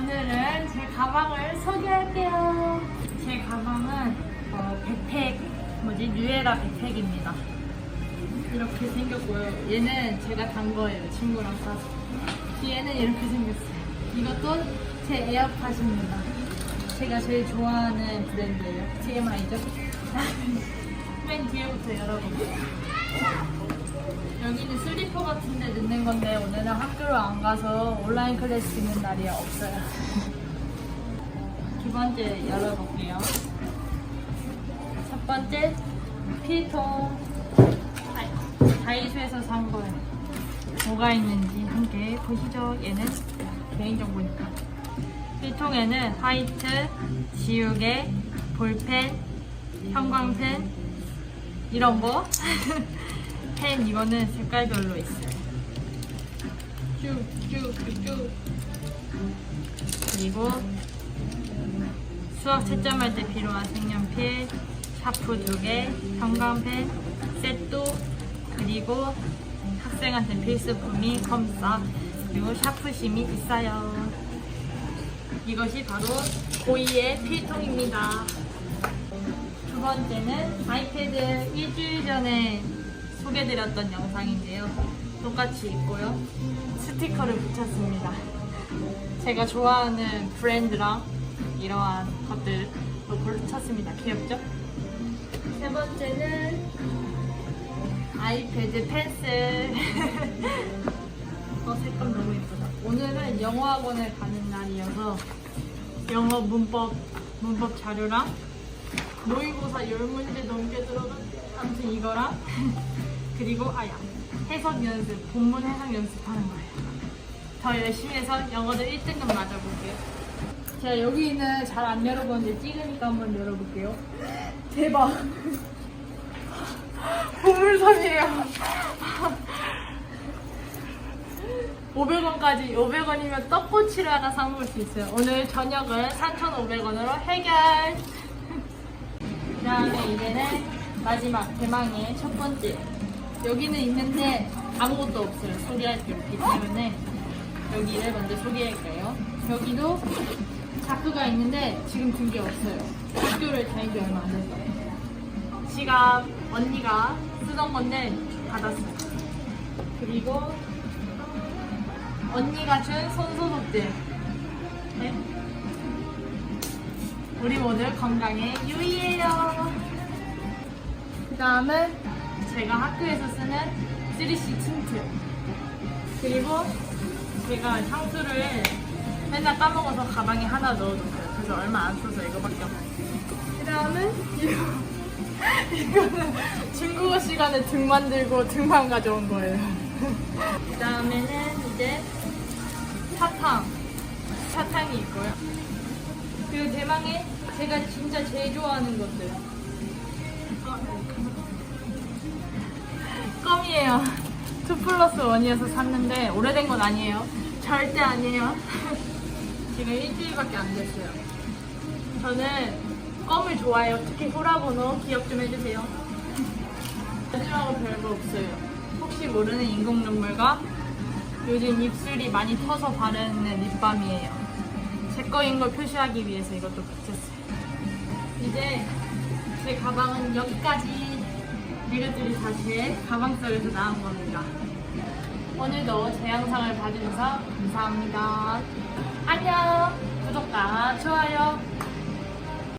오늘은 제 가방을 소개할게요. 제 가방은 어, 백팩, 뭐지, 뉴에라 백팩입니다. 이렇게 생겼고요. 얘는 제가 단 거예요. 친구랑 사서. 뒤에는 이렇게 생겼어요. 이것도 제 에어팟입니다. 제가 제일 좋아하는 브랜드예요. TMI죠? 맨 뒤에부터 열어볼게요. 여기는 슬리퍼 같은 데 넣는 건데 오늘은 학교를 안 가서 온라인 클래스 있는 날이 없어요. 두 번째 열어볼게요. 첫 번째 아, 다이소에서 산 거예요. 뭐가 있는지 함께 보시죠. 얘는 개인정보니까. 필통에는 화이트, 지우개, 볼펜, 형광펜 이런 거. 펜 이거는 색깔별로 있어요. 쭉쭉쭉쭉. 그리고 수학 채점할 때 필요한 색연필, 샤프 두 개, 형광펜, 셋도 그리고 학생한테 필수품이 컴싸 그리고 샤프심이 있어요. 이것이 바로 고2의 필통입니다. 두 번째는 아이패드 일주일 전에 소개드렸던 영상인데요. 똑같이 있고요. 스티커를 붙였습니다. 제가 좋아하는 브랜드랑 이러한 것들로 붙였습니다. 귀엽죠? 세 번째는 아이패드 펜슬. 어, 색감 너무 예쁘다. 오늘은 영어학원을 가는 날이어서 영어 문법, 문법 자료랑 모의고사 10문제 넘게 들어간 아무튼 이거랑 그리고 아야 해석 연습, 본문 해석 연습하는 거예요. 더 열심히 해서 영어도 1등급 맞아볼게요. 제가 여기는 잘 안 열어보는데 찍으니까 한번 열어볼게요. 대박! 보물선이에요. 500원까지 500원이면 떡꼬치를 하나 사 먹을 수 있어요. 오늘 저녁은 3,500원으로 해결. 그다음에 이제는 마지막 대망의 첫 번째. 여기는 있는데 아무것도 없어요. 소개할 게 없기 때문에 여기를 먼저 소개할게요. 여기도 자크가 있는데 지금 든게 없어요. 학교를 다닌 지 얼마 안 됐어요. 지갑 언니가 쓰던 건데 받았어요. 그리고 언니가 준 손소독제. 네. 우리 모두 건강에 유의해요. 그 다음은 제가 학교에서 쓰는 3C 틴트. 그리고 제가 향수를 맨날 까먹어서 가방에 하나 넣어뒀어요. 그래서 얼마 안 써서 이거밖에 없어요. 그 다음은 이거. 이거는 중국어 시간에 등 만들고 등만 가져온 거예요. 그 다음에는 이제 사탕. 사탕이 있고요. 그리고 대망의 제가 진짜 제일 좋아하는 것들. 껌이에요. 2 플러스 1이어서 샀는데 오래된 건 아니에요. 절대 아니에요. 지금 일주일밖에 안 됐어요. 저는 껌을 좋아해요. 특히 후라보노 기억 좀 해주세요. 마지막으로 별거 없어요. 혹시 모르는 인공 눈물과 요즘 입술이 많이 터서 바르는 립밤이에요. 제 거인 걸 표시하기 위해서 이것도 붙였어요. 이제 제 가방은 여기까지 이것들이 다 제 가방 속에서 나온 겁니다. 오늘도 제 영상을 봐주셔서 감사합니다. 안녕! 구독과 좋아요